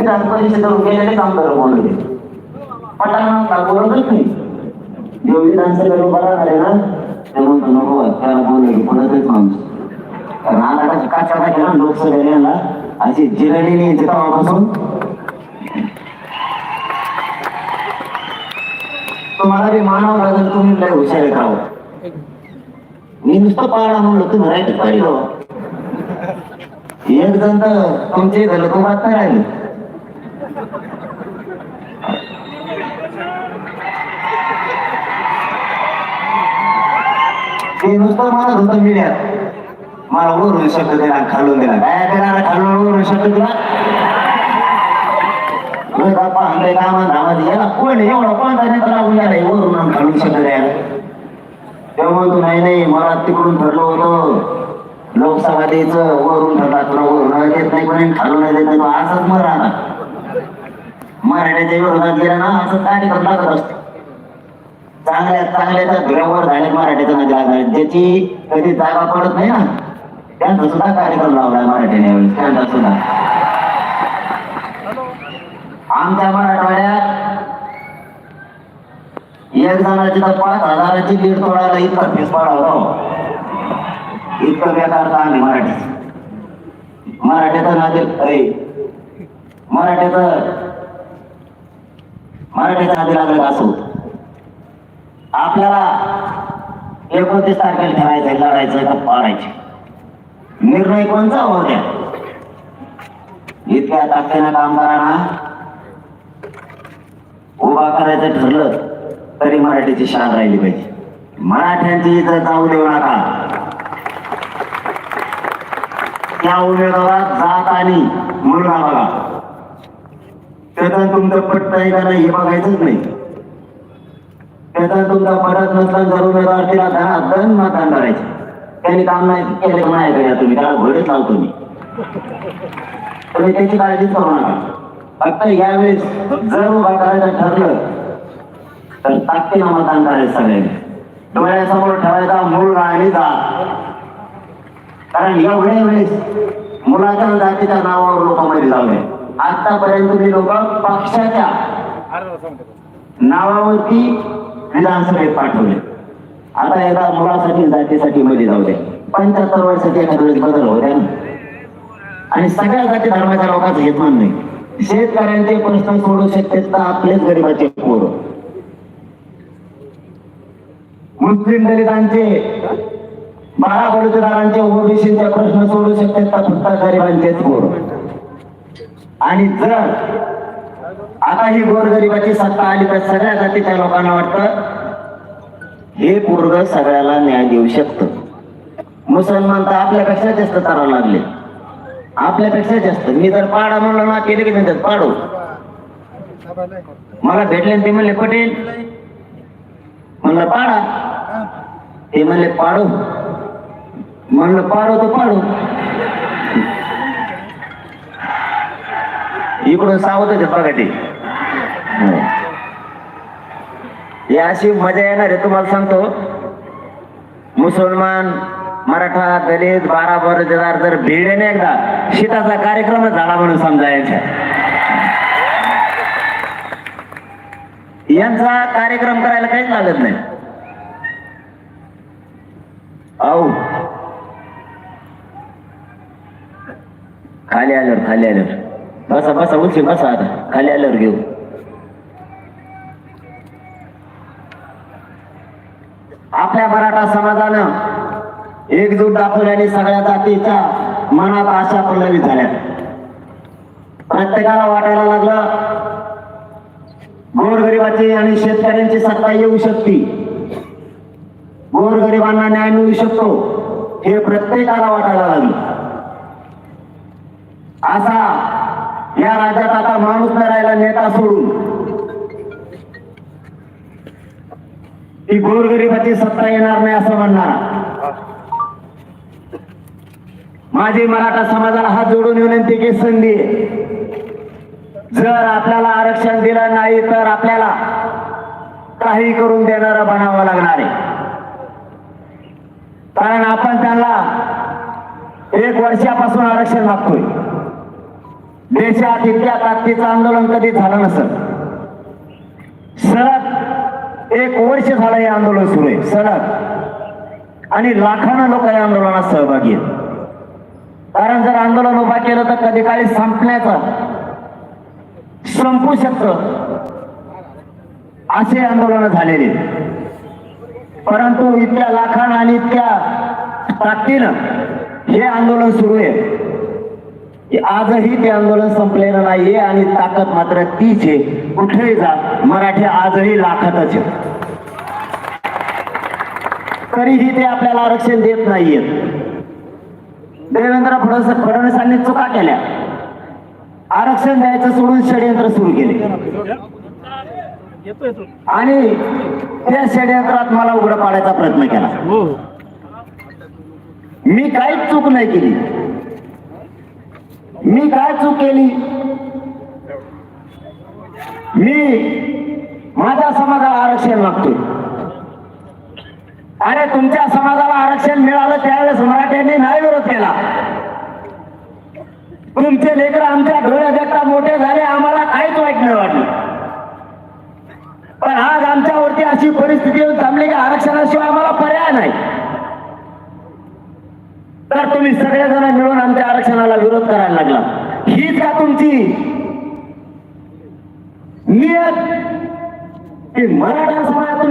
ఇది परिषदेवर गेलेले आमदार बोलले पटांना बोलतच नाही. जो विधानसभेला उभा राहणार ना नको त्याला बोलले पडतच माणूस रानाला काच्या लोकसभेला. अशी जिरणी नाही तेव्हापासून. तुम्हाला बी मानव लागेल तुम्ही लय हुशार करावं हो? मी नुसतं पाळा म्हणलं तुम्ही राईट पाहिलं हो? एक जण तर तुमचे झालं नाही ते नुसतं म्हणत होतं मीडियात मला वरून शब्द दिला खालून दिला काय देणार खालून वरून शब्द दिला बाप्पा आमच्या धामात याला कोण एवढा कोणता नेता वरून खालून शब्द द्यायला तेव्हा नाही नाही मला तिकडून ठरलं होतं. लोकसभा द्यायचं. वरून ठरला तुला वरून देत नाही कोणी खालून नाही देत नाही. असंच मराठ्याच्या विरोधात गेला ना असं काय लागत असतो. चांगल्या चांगल्याच्या धुऱ्यावर झाले मराठ्याचं म्हणजे ज्याची कधी जागा पडत नाही ना त्यांचा सुद्धा कार्यक्रम लावलाय यावेळेस त्यांचा सुद्धा. आमच्या मराठवाड्यात एक जणाची तर पाच हजाराची लीड तोडायला इतका फीस पडा होता इतकं बेकार काम आहे मराठी. मराठीचं नाते अरे मराठीचं मराठीचं नाते लागलं असं? होतं आपल्याला एकोणतीस तारखेला ठरायचं लढायचं का पाडायचं निर्णय कोणचा हो द्या इतक्या ताकदीनं काम करा ना उभा करायचं ठरलं तरी मराठीची शान राहिली पाहिजे. मराठ्यांची इथं जाऊ देऊ नका. त्या उमेदवारात जात आणि म्हणून बघा. त्याचं तुमचं पट्ट आहे का नाही हे बघायचंच नाही. त्याचा तुमचा पडत नसला जरूर उमेदवार तिला दन मतदान करायचे. त्यांनी काम नाही केले नाही करा तुम्ही त्याला घोडेच लाव मी तुम्ही त्याची काळजीच करू नका. फक्त यावेळेस जर उभा करायचं ठरलं तर ताकदीनं मतदान करायचं सगळ्यांनी. डोळ्यासमोर ठेवायचा मूळ आणि जा कारण एवढ्या वेळेस मुलाच्या जातीच्या नावावर लोक मध्ये लावले आतापर्यंत तुम्ही लोक पक्षाच्या नावावरती विधानसभेत पाठवले. आता एकदा मुलासाठी जातीसाठी मध्ये जाऊ दे पंच्याहत्तर वर्षाचे एखाद्या वेळेस बदल हो द्या आणि सगळ्या जाती धर्माच्या लोकांचं घेत नाही शेतकऱ्यांचे प्रश्न सोडू शकते तर आपलेच गरीबाचे पोर. मुस्लिम दलितांचे बाळा बलुतेदारांचे ओबीसीचे प्रश्न सोडू शकते तर फक्त गरिबांचेच पोर. आणि जर आता ही गोरगरिबाची सत्ता आली तर सगळ्या जातीच्या लोकांना वाटतं हे पोरग सगळ्याला न्याय देऊ शकतं. मुसलमान तर आपल्यापेक्षा जास्त करावं लागले. आपल्यापेक्षा जास्त. मी जर पाडा म्हणलं ना केले की म्हणतात पाडू. मला भेटले ते म्हणले पटेल. म्हणलं पाडा. ते म्हणले पाडू. म्हणलं पाडू तर पाडू. इकडून सावधच बघा ते. या अशी मजा येणार आहे तुम्हाला सांगतो. मुसलमान मराठा दलित बारा बरोजगार जर भिडेने एकदा शीताचा कार्यक्रमच झाला म्हणून समजायचा यांचा कार्यक्रम करायला काहीच लागत नाही. औ खाली आल्यावर खाली आल्यावर. बसा बसा उलशी बसा आता. खाली आल्यावर घेऊ. आपल्या मराठा समाजानं एकजूट दाखवल्याने सगळ्या जातीच्या मनात आशा प्रलवित झाल्या. प्रत्येकाला वाटायला लागलं गोरगरिबाची आणि शेतकऱ्यांची सत्ता येऊ शकते. गोरगरिबांना न्याय मिळू शकतो हे प्रत्येकाला वाटायला लागलं. असा या राज्यात आता माणूस न राहिला नेता सोडून ही गोरगरिबाची सत्ता येणार नाही असं म्हणणार. माझी मराठा समाजाला हात जोडून विनंती की संधी. जर आपल्याला आरक्षण दिलं नाही तर आपल्याला काही करून देणार बनावं लागणार आहे. कारण आपण त्यांना एक वर्षापासून आरक्षण मागतोय. देशात इतक्या ताकदीचं आंदोलन कधी झालं नसत सर एक वर्ष झालं हे आंदोलन सुरू आहे सलग. आणि लाखानं लोक या आंदोलनात सहभागी आहेत. कारण जर आंदोलन उभा केलं तर कधी काळी संपण्याचं संपू शकत. असे आंदोलन झालेले परंतु इतक्या लाखानं आणि इतक्या ताकदीनं हे आंदोलन सुरू आहे. की आजही ते आंदोलन संपलेलं नाहीये आणि ताकद मात्र तीच आहे. कुठेही जा मराठी आजही लाखातच तरीही ते आपल्याला आरक्षण देत नाहीयेत. देवेंद्र फडणवीस फडणवीसांनी चुका केल्या. आरक्षण द्यायचं सोडून षडयंत्र सुरू केले. आणि त्या षडयंत्रात मला उघडं पाडायचा प्रयत्न केला. हो. मी काहीच चूक नाही केली. मी काय चूक केली? मी माझ्या समाजाला आरक्षण मागतोय. अरे तुमच्या समाजाला आरक्षण मिळालं त्यावेळेस मराठ्यांनी नाही विरोध केला. तुमचे लेकर आमच्या डोळ्या मोठे झाले आम्हाला काहीच वाईट नाही वाटलं. पण आज आमच्यावरती अशी परिस्थिती येऊन थांबली की आरक्षणाशिवाय आम्हाला पर्याय नाही. तर तुम्ही सगळेजण मिळून आमच्या आरक्षणाला विरोध करायला लागला. हीच का तुमची नियत की मराठा समाजातून